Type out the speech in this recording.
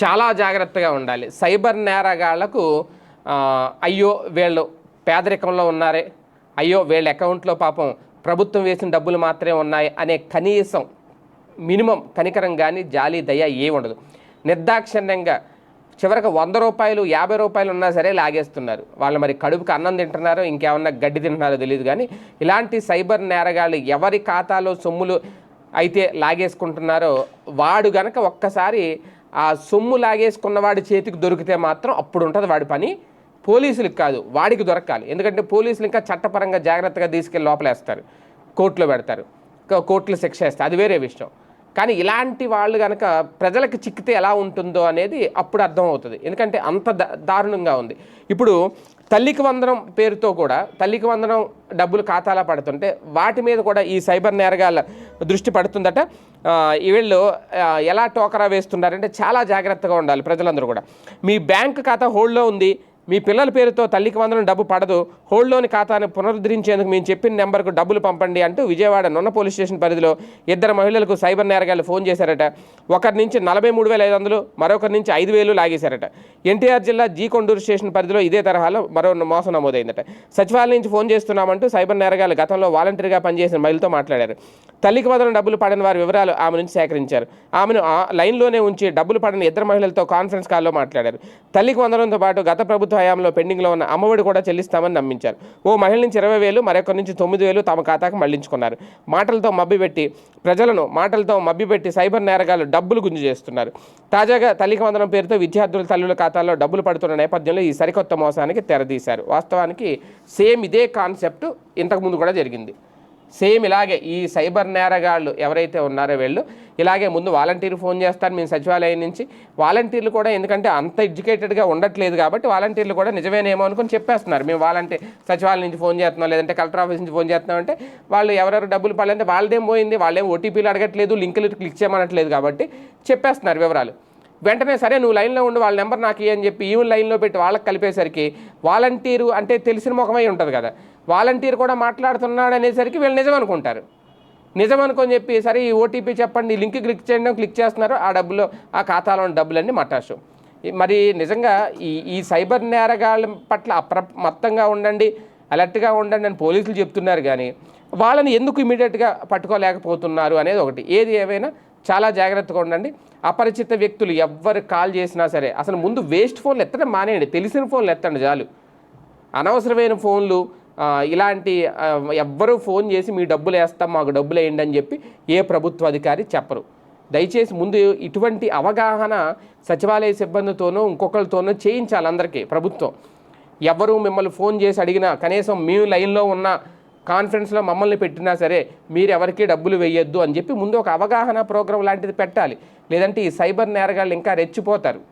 చాలా జాగ్రత్తగా ఉండాలి. సైబర్ నేరగాళ్ళకు అయ్యో వీళ్ళు పేదరికంలో ఉన్నారే అయ్యో వీళ్ళ అకౌంట్లో పాపం ప్రభుత్వం వేసిన డబ్బులు మాత్రమే ఉన్నాయి అనే కనీసం మినిమం కనికరం కానీ జాలి దయ ఏ ఉండదు. నిర్దాక్షిణ్యంగా చివరికి వంద రూపాయలు యాభై రూపాయలు ఉన్నా సరే లాగేస్తున్నారు. వాళ్ళు మరి కడుపుకి అన్నం తింటున్నారో ఇంకేమన్నా గడ్డి తింటున్నారో తెలియదు కానీ ఇలాంటి సైబర్ నేరగాళ్ళు ఎవరి ఖాతాలో సొమ్ములు అయితే లాగేసుకుంటున్నారో వాడు గనక ఒక్కసారి ఆ సొమ్ము లాగేసుకున్న వాడి చేతికి దొరికితే మాత్రం అప్పుడు ఉంటుంది వాడి పని. పోలీసులకు కాదు వాడికి దొరకాలి. ఎందుకంటే పోలీసులు ఇంకా చట్టపరంగా జాగ్రత్తగా తీసుకెళ్ళి లోపలేస్తారు. కోర్టులో పెడతారు. కో- కోర్టులో శిక్ష వేస్తారు. అది వేరే విషయం. కానీ ఇలాంటి వాళ్ళు కనుక ప్రజలకు చిక్కితే ఎలా ఉంటుందో అనేది అప్పుడు అర్థమవుతుంది. ఎందుకంటే అంత దారుణంగా ఉంది. ఇప్పుడు తల్లికి వందనం పేరుతో కూడా తల్లికి వందనం డబ్బులు ఖాతాలో పడుతుంటే వాటి మీద కూడా ఈ సైబర్ నేరగాళ్ళ దృష్టి పడుతుందట. ఈ వీళ్ళు ఎలా టోకరా వేస్తున్నారంటే చాలా జాగ్రత్తగా ఉండాలి ప్రజలందరూ కూడా. మీ బ్యాంక్ ఖాతా హోల్డ్లో ఉంది. మీ పిల్లల పేరుతో తల్లికి వందనం డబ్బు పడదు. హోల్డ్లోని ఖాతాను పునరుద్ధరించేందుకు మేము చెప్పిన నెంబర్కు డబ్బులు పంపండి అంటూ విజయవాడ నున్న పోలీస్ స్టేషన్ పరిధిలో ఇద్దరు మహిళలకు సైబర్ నేరగాళ్ళు ఫోన్ చేశారట. ఒకరి నుంచి నలభై మూడు వేల ఐదు వందలు మరొకరి నుంచి ఐదు వేలు లాగేశారట. ఎన్టీఆర్ జిల్లా జీ కొండూరు స్టేషన్ పరిధిలో ఇదే తరహాలో మరో మోసం నమోదైందట. సచివాలయం నుంచి ఫోన్ చేస్తున్నామంటూ సైబర్ నేరగాళ్ళు గతంలో వాలంటీర్గా పనిచేసిన మహిళతో మాట్లాడారు. తల్లికి వదలని డబ్బులు పడిన వారి వివరాలు ఆమె నుంచి సేకరించారు. ఆమెను ఆ లైన్లోనే ఉంచి డబ్బులు పడిన ఇద్దరు మహిళలతో కాన్ఫరెన్స్ కాల్లో మాట్లాడారు. తల్లికి వందలంతో పాటు గత ప్రభుత్వం హయాంలో పెండింగ్లో ఉన్న అమ్మఒడి కూడా చెల్లిస్తామని నమ్మించారు. ఓ మహిళ నుంచి ఇరవై వేలు మరొకరి నుంచి తొమ్మిది వేలు తమ ఖాతాకు మళ్ళించుకున్నారు. మాటలతో మబ్బిపెట్టి ప్రజలను మాటలతో మబ్బిపెట్టి సైబర్ నేరగాలు డబ్బులు గుంజు చేస్తున్నారు. తాజాగా తల్లికి వందనం పేరుతో విద్యార్థుల తల్లుల ఖాతాల్లో డబ్బులు పడుతున్న నేపథ్యంలో ఈ సరికొత్త మోసానికి తెరదీశారు. వాస్తవానికి సేమ్ ఇదే కాన్సెప్ట్ ఇంతకుముందు కూడా జరిగింది. సేమ్ ఇలాగే ఈ సైబర్ నేరగాళ్ళు ఎవరైతే ఉన్నారో వీళ్ళు ఇలాగే ముందు వాలంటీర్ ఫోన్ చేస్తారు మేము సచివాలయం నుంచి. వాలంటీర్లు కూడా ఎందుకంటే అంత ఎడ్యుకేటెడ్గా ఉండట్లేదు కాబట్టి వాలంటీర్లు కూడా నిజమేనేమో అనుకుని చెప్పేస్తున్నారు. మేము వాలంటీర్ సచివాలయం నుంచి ఫోన్ చేస్తున్నాం లేదంటే కలెక్టర్ ఆఫీస్ నుంచి ఫోన్ చేస్తున్నాం అంటే వాళ్ళు ఎవరెవరు డబ్బులు పడాలంటే వాళ్ళదేం పోయింది వాళ్ళేం ఓటీపీలు అడగట్లేదు లింకులు క్లిక్ చేయమనట్లేదు కాబట్టి చెప్పేస్తున్నారు వివరాలు. వెంటనే సరే నువ్వు లైన్లో ఉండి వాళ్ళ నెంబర్ నాకు ఇయ్యి అని చెప్పి ఈ లైన్లో పెట్టి వాళ్ళకి కలిపేసరికి వాలంటీరు అంటే తెలిసిన ముఖమై ఉంటుంది కదా. వాలంటీర్ కూడా మాట్లాడుతున్నాడు అనేసరికి వీళ్ళు నిజం అనుకుంటారు నిజం అనుకొని చెప్పి సరే ఈ ఓటీపీ చెప్పండి లింక్ క్లిక్ చేయడం క్లిక్ చేస్తున్నారు ఆ డబ్బులో ఆ ఖాతాలో ఉన్న డబ్బులన్నీ మటాషు. మరి నిజంగా ఈ ఈ సైబర్ నేరగాళ్ళ పట్ల అప్రమత్తంగా ఉండండి అలర్ట్గా ఉండండి అని పోలీసులు చెప్తున్నారు కానీ వాళ్ళని ఎందుకు ఇమీడియట్గా పట్టుకోలేకపోతున్నారు అనేది ఒకటి. ఏది ఏమైనా చాలా జాగ్రత్తగా ఉండండి. అపరిచిత వ్యక్తులు ఎవ్వరు కాల్ చేసినా సరే అసలు ముందు వేస్ట్ ఫోన్లు ఎత్తడం మానేయండి. తెలిసిన ఫోన్లు ఎత్తండి చాలు. అనవసరమైన ఫోన్లు ఇలాంటి ఎవ్వరూ ఫోన్ చేసి మీ డబ్బులు వేస్తాం మాకు డబ్బులు వేయండి అని చెప్పి ఏ ప్రభుత్వ అధికారి చెప్పరు. దయచేసి ముందు ఇటువంటి అవగాహన సచివాలయ సిబ్బందితోనూ ఇంకొకరితోనూ చేయించాలి అందరికీ ప్రభుత్వం. ఎవరు మిమ్మల్ని ఫోన్ చేసి అడిగినా కనీసం మేము లైన్లో ఉన్న కాన్ఫరెన్స్లో మమ్మల్ని పెట్టినా సరే మీరు ఎవరికి డబ్బులు వేయొద్దు అని చెప్పి ముందు ఒక అవగాహన ప్రోగ్రాం లాంటిది పెట్టాలి. లేదంటే ఈ సైబర్ నేరగాళ్ళు ఇంకా రెచ్చిపోతారు.